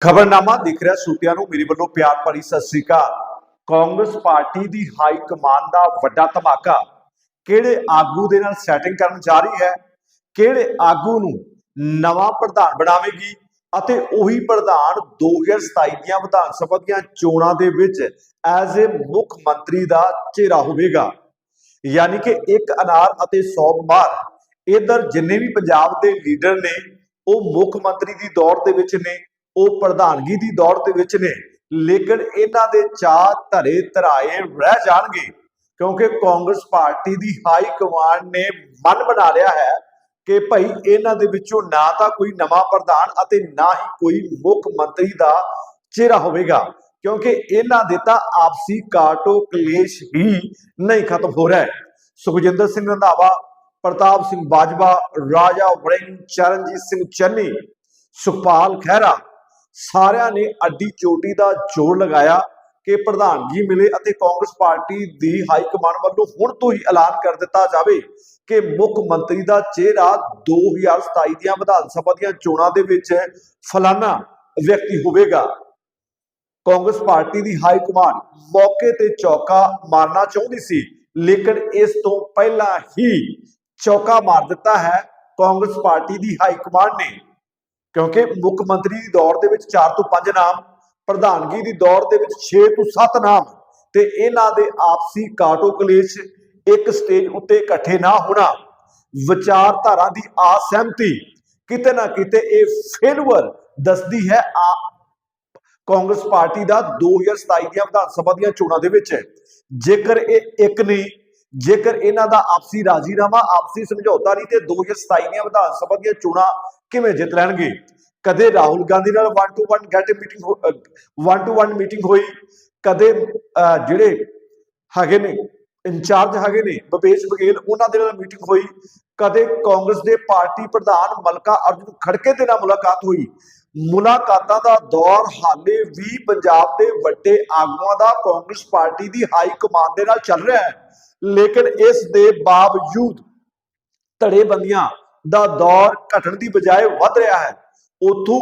ਖਬਰਨਾਮਾ ਦਿਖ ਰਿਹਾ ਸੂਤਿਆਂ ਨੂੰ। ਮੇਰੇ ਵੱਲੋਂ ਪਿਆਰ ਭਰੀ ਸਤਿ ਸ੍ਰੀ ਅਕਾਲ। ਕਾਂਗਰਸ ਪਾਰਟੀ ਦੀ ਹਾਈ ਕਮਾਨ ਦਾ ਵੱਡਾ ਧਮਾਕਾ। ਕਿਹੜੇ ਆਗੂ ਦੇ ਨਾਲ ਸੈਟਿੰਗ ਕਰਨ ਜਾ ਰਹੀ ਹੈ? ਕਿਹੜੇ ਆਗੂ ਨੂੰ ਨਵਾਂ ਪ੍ਰਧਾਨ ਬਣਾਵੇਗੀ? ਅਤੇ ਉਹੀ ਪ੍ਰਧਾਨ 2027 ਦੀਆਂ ਵਿਧਾਨ ਸਭਾ ਦੀਆਂ ਚੋਣਾਂ ਦੇ ਵਿੱਚ ਐਜ਼ ਅ ਮੁੱਖ ਮੰਤਰੀ ਦਾ ਚਿਹਰਾ ਹੋਵੇਗਾ। ਯਾਨੀ ਕਿ ਇੱਕ ਅਨਾਰ ਅਤੇ 100 ਬਿਮਾਰ। ਇਧਰ ਜਿੰਨੇ ਵੀ ਪੰਜਾਬ ਦੇ ਲੀਡਰ ਨੇ, ਉਹ ਮੁੱਖ ਮੰਤਰੀ ਦੀ ਦੌੜ ਦੇ ਵਿੱਚ ਨੇ। ਉਹ ਪ੍ਰਧਾਨਗੀ ਦੀ ਦੌੜ ਦੇ ਵਿੱਚ ਨੇ। ਲੇਕਿਨ ਇਹਨਾਂ ਦੇ ਚਾਹ ਧਰੇ ਧਰਾਏ ਰਹਿ ਜਾਣਗੇ, ਕਿਉਂਕਿ ਕਾਂਗਰਸ ਪਾਰਟੀ ਦੀ ਹਾਈ ਕਮਾਂਡ ਨੇ ਮਨ ਬਣਾ ਲਿਆ ਹੈ ਕਿ ਭਾਈ ਇਹਨਾਂ ਦੇ ਵਿੱਚੋਂ ਨਾ ਤਾਂ ਕੋਈ ਨਵਾਂ ਪ੍ਰਧਾਨ ਅਤੇ ਨਾ ਹੀ ਕੋਈ ਮੁੱਖ ਮੰਤਰੀ ਦਾ ਚਿਹਰਾ ਹੋਵੇਗਾ, ਕਿਉਂਕਿ ਇਹਨਾਂ ਦੇ ਤਾਂ ਆਪਸੀ ਕਾਟੋ ਕਲੇਸ਼ ਹੀ ਨਹੀਂ ਖਤਮ ਹੋ ਰਿਹਾ ਹੈ। ਸੁਖਜਿੰਦਰ ਸਿੰਘ ਰੰਧਾਵਾ, ਪ੍ਰਤਾਪ ਸਿੰਘ ਬਾਜਵਾ, ਰਾਜਾ ਵੜਿੰਗ ਚਰਨਜੀਤ ਸਿੰਘ ਚੰਨੀ, ਸੁਖਪਾਲ ਖਹਿਰਾ ਸਾਰਿਆਂ ਨੇ ਅੱਡੀ ਚੋਟੀ ਦਾ ਜੋਰ ਲਗਾਇਆ ਕਿ ਪ੍ਰਧਾਨਗੀ ਮਿਲੇ ਅਤੇ ਕਾਂਗਰਸ ਪਾਰਟੀ ਦੀ ਹਾਈ ਕਮਾਂਡ ਵੱਲੋਂ ਹੁਣ ਤੋਂ ਹੀ ਐਲਾਨ ਕਰ ਦਿੱਤਾ ਜਾਵੇ ਕਿ ਮੁੱਖ ਮੰਤਰੀ ਦਾ ਚਿਹਰਾ 2027 ਦੀਆਂ ਵਿਧਾਨ ਸਭਾ ਦੀਆਂ ਚੋਣਾਂ ਦੇ ਵਿੱਚ ਫਲਾਨਾ ਵਿਅਕਤੀ ਹੋਵੇਗਾ। ਕਾਂਗਰਸ ਪਾਰਟੀ ਦੀ ਹਾਈ ਕਮਾਂਡ ਮੌਕੇ ਤੇ ਚੌਕਾ ਮਾਰਨਾ ਚਾਹੁੰਦੀ ਸੀ, ਲੇਕਿਨ ਇਸ ਤੋਂ ਪਹਿਲਾਂ ਹੀ ਚੌਕਾ ਮਾਰ ਦਿੱਤਾ ਹੈ। ਕਾਂਗਰਸ ਪਾਰਟੀ ਦੀ ਹਾਈ ਕਮਾਂਡ ਨੇ ਕਿਉਂਕਿ ਮੁੱਖ ਮੰਤਰੀ ਦੀ ਦੌੜ ਦੇ ਵਿੱਚ 4 ਤੋਂ 5 ਨਾਮ, ਪ੍ਰਧਾਨਗੀ ਦੀ ਦੌੜ ਦੇ ਵਿੱਚ 6 ਤੋਂ 7 ਨਾਮ ਤੇ ਇਹਨਾਂ ਦੇ ਆਪਸੀ ਕਾਟੋ ਕਲੇਸ਼ ਇੱਕ ਸਟੇਜ ਉੱਤੇ ਇਕੱਠੇ ਨਾ ਹੋਣਾ, ਵਿਚਾਰਧਾਰਾ ਦੀ ਅਸਹਿਮਤੀ ਕਿਤੇ ਨਾ ਕਿਤੇ ਇਹ ਫੇਲਵਰ ਦੱਸਦੀ ਹੈ ਆ ਕਾਂਗਰਸ ਪਾਰਟੀ ਦਾ 2027 ਦੀਆਂ ਵਿਧਾਨ ਸਭਾ ਦੀਆਂ ਚੋਣਾਂ ਦੇ ਵਿੱਚ। ਜੇਕਰ ਇਹ ਇੱਕ ਨਹੀਂ, ਜੇਕਰ ਇਹਨਾਂ ਦਾ ਆਪਸੀ ਰਾਜੀਨਾਮਾ, ਆਪਸੀ ਸਮਝੌਤਾ ਨਹੀਂ ਤੇ 2027 ਦੀਆਂ ਵਿਧਾਨ ਸਭਾ ਦੀਆਂ ਚੋਣਾਂ ਕਿਵੇਂ ਜਿੱਤ ਲੈਣਗੇ? ਕਦੇ ਰਾਹੁਲ ਗਾਂਧੀ ਨਾਲ 1 to 1 get meeting 1 to 1 meeting ਹੋਈ। ਕਦੇ ਜਿਹੜੇ ਹੈਗੇ ਨੇ, ਇੰਚਾਰਜ ਹੈਗੇ ਨੇ ਭਪੇਸ਼ ਬਘੇਲ, ਉਹਨਾਂ ਦੇ ਨਾਲ ਮੀਟਿੰਗ ਹੋਈ। ਕਦੇ ਕਾਂਗਰਸ ਦੇ ਪਾਰਟੀ ਪ੍ਰਧਾਨ ਮਲਕਾ ਅਰਜੁਨ ਖੜਕੇ ਦੇ ਨਾਲ ਮੁਲਾਕਾਤ ਹੋਈ। ਮੁਲਾਕਾਤਾਂ ਦਾ ਦੌਰ ਹਾਲੇ ਵੀ ਪੰਜਾਬ ਦੇ ਵੱਡੇ ਆਗੂਆਂ ਦਾ ਕਾਂਗਰਸ ਪਾਰਟੀ ਦੀ ਹਾਈ ਕਮਾਂਡ ਦੇ ਨਾਲ ਚੱਲ ਰਿਹਾ ਹੈ। ਲੇਕਿਨ ਇਸ ਦੇ ਬਾਵਜੂਦ ਧੜੇਬੰਦੀਆਂ ਦਾ ਦੌਰ ਘਟਣ ਦੀ ਬਜਾਏ ਵੱਧ ਰਿਹਾ ਹੈ। ਉਥੋਂ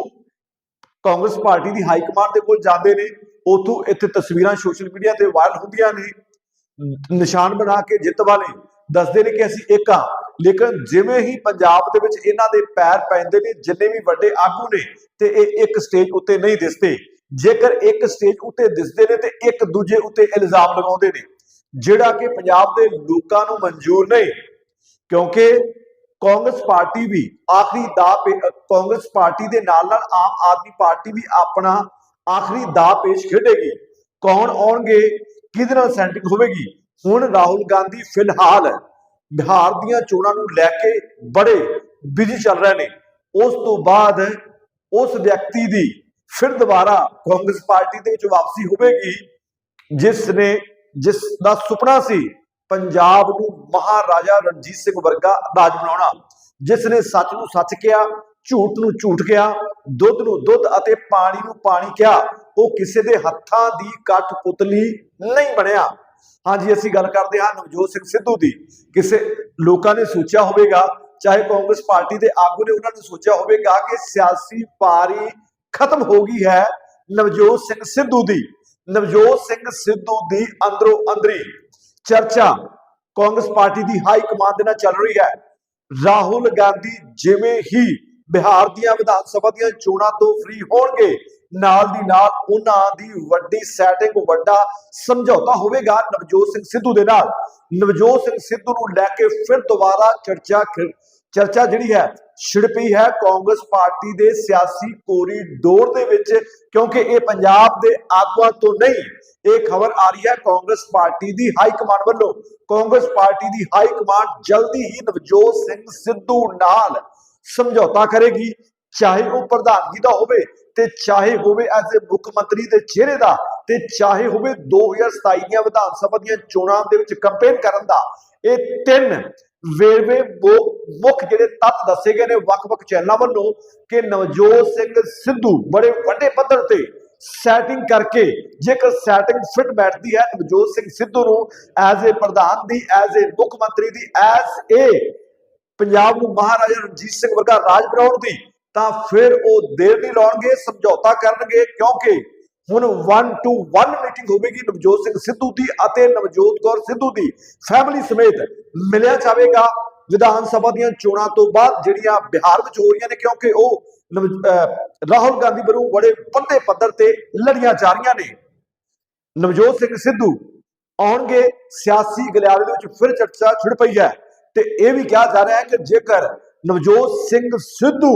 ਕਾਂਗਰਸ ਪਾਰਟੀ ਦੀ ਹਾਈ ਕਮਾਂਡ ਦੇ ਕੋਲ ਜਾਂਦੇ ਨੇ। ਉਥੋਂ ਇੱਥੇ ਤਸਵੀਰਾਂ ਸੋਸ਼ਲ ਮੀਡੀਆ ਤੇ ਵਾਇਰਲ ਹੁੰਦੀਆਂ ਨੇ। ਨਿਸ਼ਾਨ ਬਣਾ ਕੇ ਜਿੱਤ ਵਾਲੇ ਦੱਸਦੇ ਨੇ ਕਿ ਅਸੀਂ ਇੱਕ ਆ ਲੇਕਿਨ ਜਿਵੇਂ ਹੀ ਪੰਜਾਬ ਦੇ ਵਿੱਚ ਇਹਨਾਂ ਦੇ ਪੈਰ ਪੈਂਦੇ ਨੇ, ਜਿੰਨੇ ਵੀ ਵੱਡੇ ਆਗੂ ਨੇ, ਤੇ ਇਹ ਇੱਕ ਸਟੇਜ ਉੱਤੇ ਨਹੀਂ ਦਿਸਦੇ। ਜੇਕਰ ਇੱਕ ਸਟੇਜ ਉੱਤੇ ਦਿਸਦੇ ਨੇ, ਤੇ ਇੱਕ ਦੂਜੇ ਉੱਤੇ ਇਲਜ਼ਾਮ ਲਗਾਉਂਦੇ ਨੇ। ਜਿਹੜਾ ਕਿ ਪੰਜਾਬ ਦੇ ਲੋਕਾਂ ਨੂੰ ਮਨਜ਼ੂਰ ਨਹੀਂ, ਕਿਉਂਕਿ ਕਾਂਗਰਸ ਪਾਰਟੀ ਵੀ ਆਖਰੀ ਦਾ ਕਾਂਗਰਸ ਪਾਰਟੀ ਦੇ ਨਾਲ ਨਾਲ ਆਮ ਆਦਮੀ ਪਾਰਟੀ ਵੀ ਆਪਣਾ ਆਖਰੀ ਦਾ ਪੇਸ਼ ਖੇਡੇਗੀ। ਕੌਣ ਆਉਣਗੇ, ਕਿਹਦੇ ਨਾਲ ਸੈਂਟਿੰਗ ਹੋਵੇਗੀ? ਹੁਣ ਰਾਹੁਲ ਗਾਂਧੀ ਫਿਲਹਾਲ ਬਿਹਾਰ ਦੀਆਂ ਚੋਣਾਂ ਨੂੰ ਲੈ ਕੇ ਬੜੇ ਬਿਜ਼ੀ ਚੱਲ ਰਹੇ ਨੇ। ਉਸ ਤੋਂ ਬਾਅਦ ਉਸ ਵਿਅਕਤੀ ਦੀ ਫਿਰ ਦੁਬਾਰਾ ਕਾਂਗਰਸ ਪਾਰਟੀ ਦੇ ਵਿੱਚ ਵਾਪਸੀ ਹੋਵੇਗੀ, ਜਿਸ ਨੇ, ਜਿਸ ਦਾ ਸੁਪਨਾ ਸੀ ਪੰਜਾਬ ਨੂੰ ਮਹਾਰਾਜਾ ਰਣਜੀਤ ਸਿੰਘ ਵਰਗਾ ਰਾਜ ਬਣਾਉਣਾ। ਜਿਸ ਨੇ ਸੱਚ ਨੂੰ ਸੱਚ ਕਿਹਾ, ਝੂਠ ਨੂੰ ਝੂਠ ਕਿਹਾ, ਦੁੱਧ ਨੂੰ ਦੁੱਧ ਅਤੇ ਪਾਣੀ ਨੂੰ ਪਾਣੀ ਕਿਹਾ, ਉਹ ਕਿਸੇ ਦੇ ਹੱਥਾਂ ਦੀ ਕੱਠ ਨਹੀਂ ਬਣਿਆ। ਹਾਂਜੀ, ਅਸੀਂ ਗੱਲ ਕਰਦੇ ਹਾਂ ਨਵਜੋਤ ਸਿੰਘ ਸਿੱਧੂ ਦੀ। ਕਿਸੇ ਲੋਕਾਂ ਨੇ ਸੋਚਿਆ ਹੋਵੇਗਾ, ਚਾਹੇ ਕਾਂਗਰਸ ਪਾਰਟੀ ਦੇ ਆਗੂ ਨੇ ਉਹਨਾਂ ਨੇ ਸੋਚਿਆ ਹੋਵੇਗਾ ਕਿ ਸਿਆਸੀ ਪਾਰੀ ਖਤਮ ਹੋ ਗਈ ਹੈ ਨਵਜੋਤ ਸਿੰਘ ਸਿੱਧੂ ਦੀ। ਨਵਜੋਤ ਸਿੰਘ ਸਿੱਧੂ ਦੀ ਅੰਦਰੋਂ ਅੰਦਰੀ ਚਰਚਾ ਕਾਂਗਰਸ ਪਾਰਟੀ ਦੀ ਹਾਈ ਕਮਾਂਡ ਦੇ ਨਾਲ ਚੱਲ ਰਹੀ ਹੈ। ਰਾਹੁਲ ਗਾਂਧੀ ਜਿਵੇਂ ਹੀ ਬਿਹਾਰ ਦੀਆਂ ਵਿਧਾਨ ਸਭਾ ਦੀਆਂ ਚੋਣਾਂ ਤੋਂ ਫ੍ਰੀ ਹੋਣਗੇ, ਨਾਲ ਦੀ ਨਾਲ ਉਹਨਾਂ ਦੀ ਵੱਡੀ ਸੈਟਿੰਗ ਵੱਡਾ ਸਮਝੌਤਾ ਹੋਵੇਗਾ ਨਵਜੋਤ ਸਿੰਘ ਸਿੱਧੂ ਦੇ ਨਾਲ। ਨਵਜੋਤ ਸਿੰਘ ਸਿੱਧੂ ਨੂੰ ਲੈ ਕੇ ਫਿਰ ਦੁਬਾਰਾ ਚਰਚਾ ਚਰਚਾ ਜਿਹੜੀ ਹੈ ਛਿੜ ਪਈ ਹੈ ਕਾਂਗਰਸ ਪਾਰਟੀ ਦੇ ਸਿਆਸੀ ਕੋਰੀਡੋਰ ਦੇ ਵਿੱਚ, ਕਿਉਂਕਿ ਇਹ ਪੰਜਾਬ ਦੇ ਆਗੂਆਂ ਤੋਂ ਨਹੀਂ, ਇਹ ਖਬਰ ਆ ਰਹੀ ਹੈ ਕਾਂਗਰਸ ਪਾਰਟੀ ਦੀ ਹਾਈ ਕਮਾਂਡ ਵੱਲੋਂ। ਕਾਂਗਰਸ ਪਾਰਟੀ ਦੀ ਹਾਈ ਕਮਾਂਡ ਜਲਦੀ ਹੀ ਨਵਜੋਤ ਸਿੰਘ ਸਿੱਧੂ ਨਾਲ ਸਮਝੌਤਾ ਕਰੇਗੀ। ਚਾਹੇ ਉਹ ਪ੍ਰਧਾਨਗੀ ਦਾ ਹੋਵੇ ਤੇ ਚਾਹੇ ਹੋਵੇ ਐਜ਼ ਅ ਮੁੱਖ ਮੰਤਰੀ ਦੇ ਚਿਹਰੇ ਦਾ, ਤੇ ਚਾਹੇ ਹੋਵੇ 2027 ਦੀਆਂ ਵਿਧਾਨ ਸਭਾ ਦੀਆਂ ਚੋਣਾਂ ਦੇ ਵਿੱਚ ਕੰਪੇਨ ਕਰਨ ਦਾ। ਇਹ ਤਿੰਨ ਵੇਰਵੇ ਮੁੱਖ ਜਿਹੜੇ ਤੱਤ ਦੱਸੇ ਗਏ ਨੇ ਵੱਖ-ਵੱਖ ਚੈਨਲਾਂ ਵੱਲੋਂ ਕਿ ਨਵਜੋਤ ਸਿੰਘ ਸਿੱਧੂ ਬੜੇ ਵੱਡੇ ਪੱਧਰ ਤੇ ਸੈਟਿੰਗ ਕਰਕੇ, ਜੇਕਰ ਸੈਟਿੰਗ ਫਿੱਟ ਬੈਠਦੀ ਹੈ, ਨਵਜੋਤ ਸਿੰਘ ਸਿੱਧੂ ਨੂੰ ਐਜ਼ ਅ ਪ੍ਰਧਾਨ ਦੀ ਐਜ਼ ਅ ਮੁੱਖ ਮੰਤਰੀ ਦੀ ਐਜ਼ ਏ ਪੰਜਾਬ ਨੂੰ ਮਹਾਰਾਜਾ ਰਣਜੀਤ ਸਿੰਘ ਵਰਗਾ ਰਾਜ ਬਣਾਉਣ ਦੀ, ਤਾਂ ਫਿਰ ਉਹ ਦੇਰ ਨਹੀਂ ਲਾਉਣਗੇ, ਸਮਝੌਤਾ ਕਰਨਗੇ, ਕਿਉਂਕਿ ਹੁਣ 1 ਟੂ 1 ਮੀਟਿੰਗ ਹੋਵੇਗੀ ਨਵਜੋਤ ਸਿੰਘ ਸਿੱਧੂ ਦੀ ਅਤੇ ਨਵਜੋਤ ਕੌਰ ਸਿੱਧੂ ਦੀ। ਫੈਮਿਲੀ ਸਮੇਤ ਮਿਲਿਆ ਜਾਵੇਗਾ ਵਿਧਾਨ ਸਭਾ ਦੀਆਂ ਚੋਣਾਂ ਤੋਂ ਬਾਅਦ ਜਿਹੜੀਆਂ ਬਿਹਾਰ ਵਿੱਚ ਹੋ ਰਹੀਆਂ ਨੇ, ਕਿਉਂਕਿ ਉਹ ਰਾਹੁਲ ਗਾਂਧੀ ਵੱਲੋਂ ਬੜੇ ਵੱਡੇ ਪੱਧਰ ਤੇ ਲੜੀਆਂ ਜਾ ਰਹੀਆਂ ਨੇ। ਨਵਜੋਤ ਸਿੰਘ ਸਿੱਧੂ ਆਉਣਗੇ, ਸਿਆਸੀ ਗਲਿਆਰੇ ਦੇ ਵਿੱਚ ਫਿਰ ਚਰਚਾ ਛਿੜ ਪਈ ਹੈ। ਤੇ ਇਹ ਵੀ ਕਿਹਾ ਜਾ ਰਿਹਾ ਹੈ ਕਿ ਜੇਕਰ ਨਵਜੋਤ ਸਿੰਘ ਸਿੱਧੂ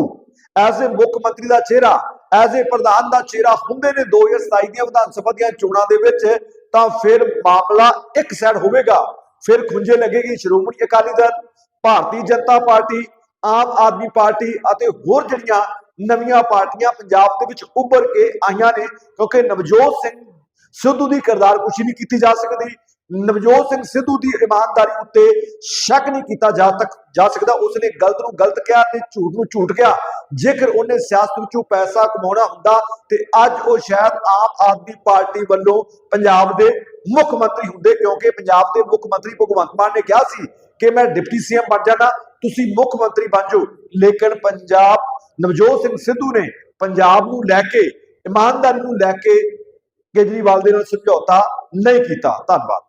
ਐਜ਼ ਏ ਮੁੱਖ ਮੰਤਰੀ ਦਾ ਚਿਹਰਾ ਐਜ਼ ਏ ਪ੍ਰਧਾਨ ਦਾ ਚਿਹਰਾ ਹੁੰਦੇ ਨੇ 2027 ਦੀਆਂ ਵਿਧਾਨ ਸਭਾ ਦੀਆਂ ਚੋਣਾਂ ਦੇ ਵਿੱਚ, ਤਾਂ ਫਿਰ ਮਾਮਲਾ ਇੱਕ ਸਾਈਡ ਹੋਵੇਗਾ। ਫਿਰ ਖੁੰਝੇ ਲੱਗੇਗੀ ਸ਼੍ਰੋਮਣੀ ਅਕਾਲੀ ਦਲ, ਭਾਰਤੀ ਜਨਤਾ ਪਾਰਟੀ, ਆਮ ਆਦਮੀ ਪਾਰਟੀ ਅਤੇ ਹੋਰ ਜਿਹੜੀਆਂ ਨਵੀਆਂ ਪਾਰਟੀਆਂ ਪੰਜਾਬ ਦੇ ਵਿੱਚ ਉੱਭਰ ਕੇ ਆਈਆਂ ਨੇ, ਕਿਉਂਕਿ ਨਵਜੋਤ ਸਿੰਘ ਸਿੱਧੂ ਦੀ ਕਿਰਦਾਰ ਕੁਸ਼ੀ ਨਹੀਂ ਕੀਤੀ ਜਾ ਸਕਦੀ। ਨਵਜੋਤ ਸਿੰਘ ਸਿੱਧੂ ਦੀ ਇਮਾਨਦਾਰੀ ਉੱਤੇ ਸ਼ੱਕ ਨਹੀਂ ਕੀਤਾ ਜਾ ਤੱਕ ਜਾ ਸਕਦਾ। ਉਸਨੇ ਗਲਤ ਨੂੰ ਗਲਤ ਕਿਹਾ ਤੇ ਝੂਠ ਨੂੰ ਝੂਠ ਕਿਹਾ। ਜੇਕਰ ਉਹਨੇ ਸਿਆਸਤ ਵਿੱਚੋਂ ਪੈਸਾ ਕਮਾਉਣਾ ਹੁੰਦਾ ਤੇ ਅੱਜ ਉਹ ਸ਼ਾਇਦ ਆਮ ਆਦਮੀ ਪਾਰਟੀ ਵੱਲੋਂ ਪੰਜਾਬ ਦੇ ਮੁੱਖ ਮੰਤਰੀ ਹੁੰਦੇ, ਕਿਉਂਕਿ ਪੰਜਾਬ ਦੇ ਮੁੱਖ ਮੰਤਰੀ ਭਗਵੰਤ ਮਾਨ ਨੇ ਕਿਹਾ ਸੀ ਕਿ ਮੈਂ ਡਿਪਟੀ ਸੀਐਮ ਬਣ ਜਾਣਾ, ਤੁਸੀਂ ਮੁੱਖ ਮੰਤਰੀ ਬਣ ਜਾਓ। ਲੇਕਿਨ ਪੰਜਾਬ ਨਵਜੋਤ ਸਿੰਘ ਸਿੱਧੂ ਨੇ ਪੰਜਾਬ ਨੂੰ ਲੈ ਕੇ, ਇਮਾਨਦਾਰੀ ਨੂੰ ਲੈ ਕੇ ਕੇਜਰੀਵਾਲ ਦੇ ਨਾਲ ਸਮਝੌਤਾ ਨਹੀਂ ਕੀਤਾ। ਧੰਨਵਾਦ।